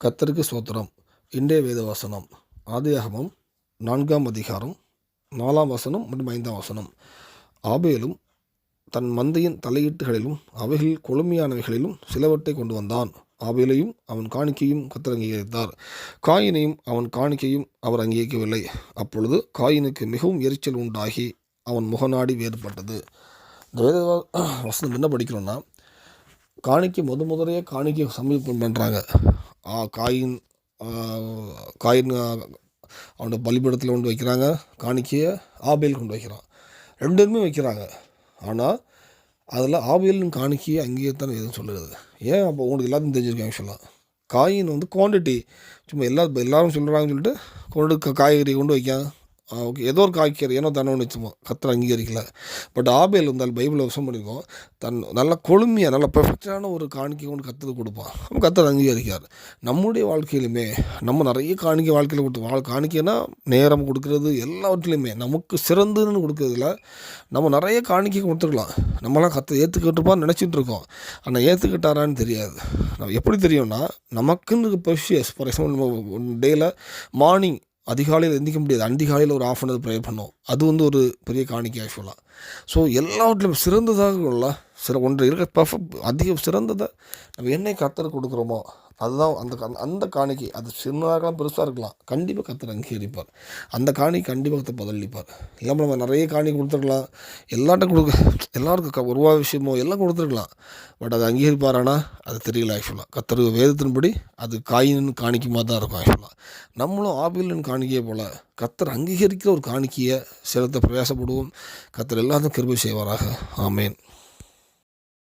கத்தருக்கு சோத்திரம் இன்றைய வேத வசனம் ஆதியாகமம் நான்காம் அதிகாரம் நாலாம் வசனம் மற்றும் ஐந்தாம் வசனம். ஆபேலும் தன் மந்தையின் தலையீட்டுகளிலும் அவைகளில் கொழுமையானவைகளிலும் சிலவற்றை கொண்டு வந்தான். ஆபேலையும் அவன் காணிக்கையும் கத்தர் அங்கீகரித்தார் காயினையும் அவன் காணிக்கையும் அவர் அங்கீகரிக்கவில்லை அப்பொழுது காயினுக்கு மிகவும் எரிச்சல் உண்டாகி அவன் முகநாடி வேறுபட்டது. இந்த வேத வசனம் என்ன படிக்கிறோன்னா காணிக்கை முத முதலையே காணிக்கை சமர்ப்பணம் பண்ணுறாங்க காயின் ஆ, காயின் அவனோட பலிபடத்தில் கொண்டு வைக்கிறாங்க. காணிக்கையை ஆபேல் கொண்டு வைக்கிறான். ரெண்டுமே வைக்கிறாங்க. ஆனால் அதில் ஆபேலின் காணிக்கையை அங்கேயே தான் எதுவும் சொல்லுறது. ஏன்? அப்போ உங்களுக்கு எல்லாத்தையும் தெரிஞ்சிருக்கேன் ஆக்சுவலாக காயின் வந்து குவான்டிட்டி சும்மா எல்லா எல்லோரும் எல்லாரும் சொல்கிறாங்கன்னு சொல்லிட்டு கொண்டு காய்கறி கொண்டு வைக்காங்க ஓகே. ஏதோ ஒரு காய்க்கிற ஏனோ தன்னோன்னு வச்சுப்போம் கத்தரை அங்கீகரிக்கல. பட் ஆபேல் இருந்தால் பைபிளில் விஷயம் பண்ணியிருக்கோம் தன் நல்ல கொழுமையாக நல்ல பெர்ஃபெக்டான ஒரு காணிக்கை கொண்டு கத்தர் கொடுப்பான். நம்ம கத்தர் அங்கீகரிக்கார் நம்முடைய வாழ்க்கையிலுமே நம்ம நிறைய காணிக்கை வாழ்க்கையில் கொடுத்து வாழ் காணிக்கைனா நேரம் கொடுக்கறது எல்லாவற்றிலையுமே நமக்கு சிறந்ததுன்னு கொடுக்கறதுல நம்ம நிறைய காணிக்கை கொடுத்துருக்கலாம். நம்மளாம் கத்தை ஏற்றுக்கிட்டுப்பான்னு நினச்சிட்டு இருக்கோம். ஆனால் ஏற்றுக்கிட்டாரான்னு தெரியாது. நம்ம எப்படி தெரியும்னா நமக்குன்னு பெர்ஷியஸ் ஃபார் எக்ஸாம்பிள் நம்ம டேயில் மார்னிங் அதிகாலையில் எந்திக்க முடியாது. அதிகாலையில் ஒரு ஆஃப் அன் அவர் ப்ரே பண்ணோம் அது வந்து ஒரு பெரிய காணிக்கை ஆக்சுவலாக ஸோ எல்லாவற்றிலும் சிறந்ததாக உள்ள சில ஒன்று இருக்க பர்ஃபெக்ட் அதிக சிறந்ததை நம்ம என்னை கத்தர் கொடுக்குறோமோ அதுதான் அந்த கா- அந்த காணிக்கை. அது சின்னதாக இருக்கலாம் பெருசாக இருக்கலாம். கண்டிப்பாக கத்தர் அங்கீகரிப்பார். அந்த காணிக்கை கண்டிப்பாக கத்தர் பதிலளிப்பார். இல்லாமல் நம்ம நிறைய காணி கொடுத்துருக்கலாம். எல்லாட்டும் கொடுக்க எல்லாருக்கும் க- உருவா விஷயமோ எல்லாம் கொடுத்துருக்கலாம். பட் அது அங்கீகரிப்பாரானா? அது தெரியல ஆக்சுவலாக கத்தர் வேதத்தின்படி அது காயின்னு காணிக்குமா தான் இருக்கும் ஆக்சுவலாக நம்மளும் ஆபிலின் காணிக்கையை போல் கத்தர் அங்கீகரிக்கிற ஒரு காணிக்கையை செலுத்த பிரயாசப்படுவோம். கத்தர் எல்லாத்தையும் கிருபை செய்வாராக. ஆமேன்.